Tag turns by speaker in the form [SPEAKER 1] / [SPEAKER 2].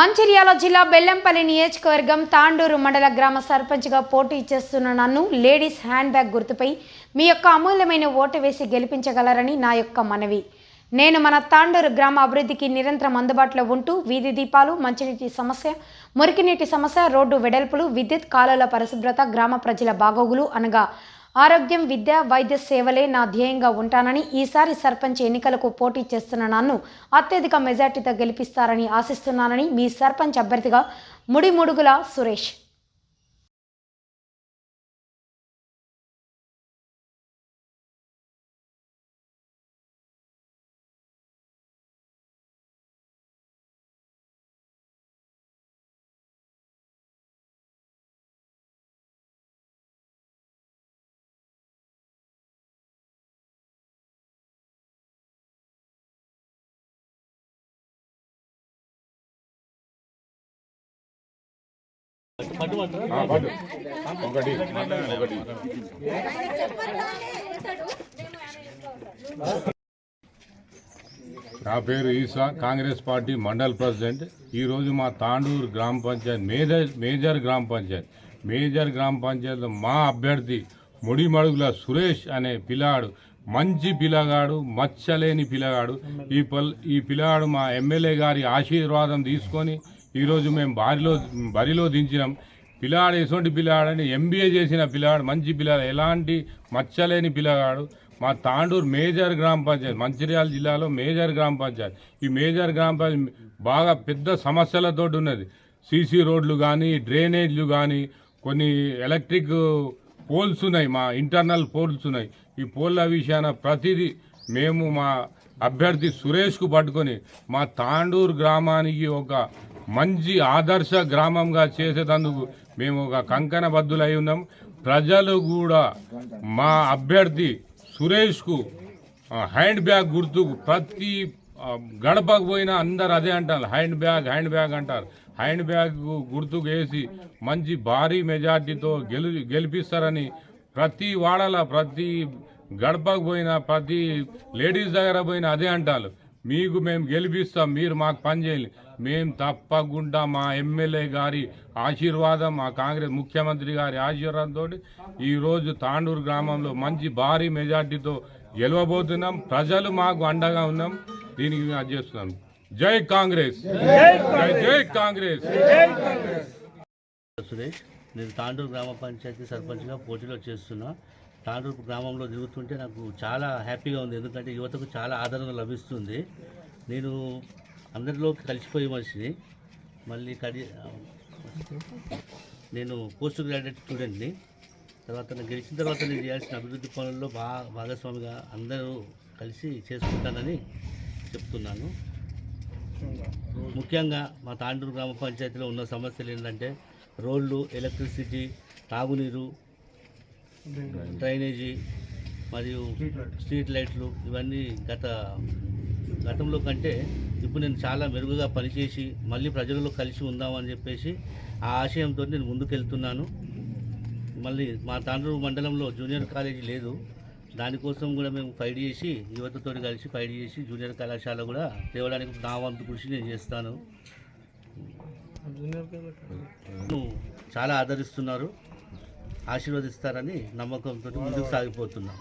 [SPEAKER 1] మంచిర్యాల జిల్లా బెల్లంపల్లి నియోజకవర్గం తాండూరు మండల గ్రామ సర్పంచ్గా పోటీ చేస్తున్న నన్ను లేడీస్ హ్యాండ్ బ్యాగ్ గుర్తుపై మీ యొక్క అమూల్యమైన ఓటు వేసి గెలిపించగలరని నా యొక్క మనవి. నేను మన తాండూరు గ్రామ అభివృద్ధికి నిరంతరం అందుబాటులో ఉంటూ వీధి దీపాలు మంచినీటి సమస్య మురికినీటి సమస్య రోడ్డు వెడల్పులు విద్యుత్ కాలువల పరిశుభ్రత గ్రామ ప్రజల బాగోగులు అనగా ఆరోగ్యం విద్య వైద్య సేవలే నా ధ్యేయంగా ఉంటానని ఈసారి సర్పంచ్ ఎన్నికలకు పోటీ చేస్తున్న నన్ను అత్యధిక మెజార్టీతో గెలిపిస్తారని ఆశిస్తున్నానని మీ సర్పంచ్ అభ్యర్థిగా ముడిముడుగుల సురేష్.
[SPEAKER 2] ఒకటి ఒకటి నా పేరు ఈసా కాంగ్రెస్ పార్టీ మండల్ ప్రెసిడెంట్. ఈరోజు మా తాండూరు గ్రామ పంచాయత్ మేజర్ మేజర్ గ్రామ పంచాయత్. మేజర్ గ్రామ పంచాయత్ మా అభ్యర్థి ముడిమడుగుల సురేష్ అనే పిల్లాడు మంచి పిల్లగాడు మచ్చలేని పిల్లగాడు. ఈ పల్ ఈ పిల్లగాడు మా ఎమ్మెల్యే గారి ఆశీర్వాదం తీసుకొని ఈరోజు మేము బారిలో బరిలో దించినాం. పిల్లాడు ఎటువంటి పిల్లాడని ఎంబీఏ చేసిన పిల్లాడు మంచి పిల్లాడు ఎలాంటి మచ్చలేని పిల్లగాడు మా తాండూరు మేజర్ గ్రామ పంచాయతీ మంచిర్యాల జిల్లాలో మేజర్ గ్రామ పంచాయతీ. ఈ మేజర్ గ్రామ పంచాయతీ బాగా పెద్ద సమస్యలతో ఉన్నది. సీసీ రోడ్లు కానీ డ్రైనేజ్లు కానీ కొన్ని ఎలక్ట్రిక్ పోల్స్ ఉన్నాయి మా ఇంటర్నల్ పోల్స్ ఉన్నాయి. ఈ పోల్ల విషయాన ప్రతిదీ మేము మా అభ్యర్థి సురేష్కు పట్టుకొని మా తాండూరు గ్రామానికి ఒక మంచి ఆదర్శ గ్రామంగా చేసేటందుకు మేము ఒక కంకణ బద్దులై ఉన్నాం. ప్రజలు కూడా మా అభ్యర్థి సురేష్కు హ్యాండ్ బ్యాగ్ గుర్తు ప్రతి గడపకు పోయినా అందరు అదే అంటారు. హ్యాండ్ బ్యాగ్ హ్యాండ్ బ్యాగ్ అంటారు. హ్యాండ్ బ్యాగ్ గుర్తుకు వేసి మంచి భారీ మెజార్టీతో గెలు గెలిపిస్తారని ప్రతి వాడల ప్రతి గడపకు పోయినా ప్రతి లేడీస్ దగ్గర పోయినా అదే అంటారు. మీకు మేము గెలిపిస్తాం మీరు మాకు పని చేయాలి మేము తప్పకుండా మా ఎమ్మెల్యే గారి ఆశీర్వాదం మా కాంగ్రెస్ ముఖ్యమంత్రి గారి ఆశీర్వాదంతో ఈరోజు తాండూరు గ్రామంలో మంచి భారీ మెజార్టీతో గెలవబోతున్నాం. ప్రజలు మాకు అండగా ఉన్నాం. దీనికి మేము అది చేస్తున్నాం. జై కాంగ్రెస్. జై జై కాంగ్రెస్.
[SPEAKER 3] సురేష్ నేను తాండూరు గ్రామ పంచాయతీ సర్పంచ్గా పోటీలో చేస్తున్నా. తాండూరు గ్రామంలో తిరుగుతుంటే నాకు చాలా హ్యాపీగా ఉంది. ఎందుకంటే యువతకు చాలా ఆదరణ లభిస్తుంది. నేను అందరిలోకి కలిసిపోయే మనిషిని. మళ్ళీ కడి నేను పోస్ట్ గ్రాడ్యుయేట్ స్టూడెంట్ని. తర్వాత నేను గెలిచిన తర్వాత నేను చేయాల్సిన అభివృద్ధి పనుల్లో బా భాగస్వామిగా అందరూ కలిసి చేసుకుంటానని చెప్తున్నాను. ముఖ్యంగా మా తాండూరు గ్రామ పంచాయతీలో ఉన్న సమస్యలు ఏంటంటే రోడ్లు ఎలక్ట్రిసిటీ తాగునీరు డ్రైనేజీ. మరియు స్ట్రీట్ లైట్లు. ఇవన్నీ గత గతంలో కంటే ఇప్పుడు నేను చాలా మెరుగుగా పనిచేసి మళ్ళీ ప్రజలలో కలిసి ఉందామని చెప్పేసి ఆ ఆశయంతో నేను ముందుకెళ్తున్నాను. మళ్ళీ మా తాండూరు మండలంలో జూనియర్ కాలేజీ లేదు. దానికోసం కూడా మేము ఫైట్ చేసి యువతతో కలిసి ఫైట్ చేసి జూనియర్ కళాశాల కూడా తేవడానికి నా వంతు కృషి నేను చేస్తాను. చాలా ఆదరిస్తున్నారు. ఆశీర్వదిస్తారని నమ్మకంతో ముందుకు సాగిపోతున్నాం.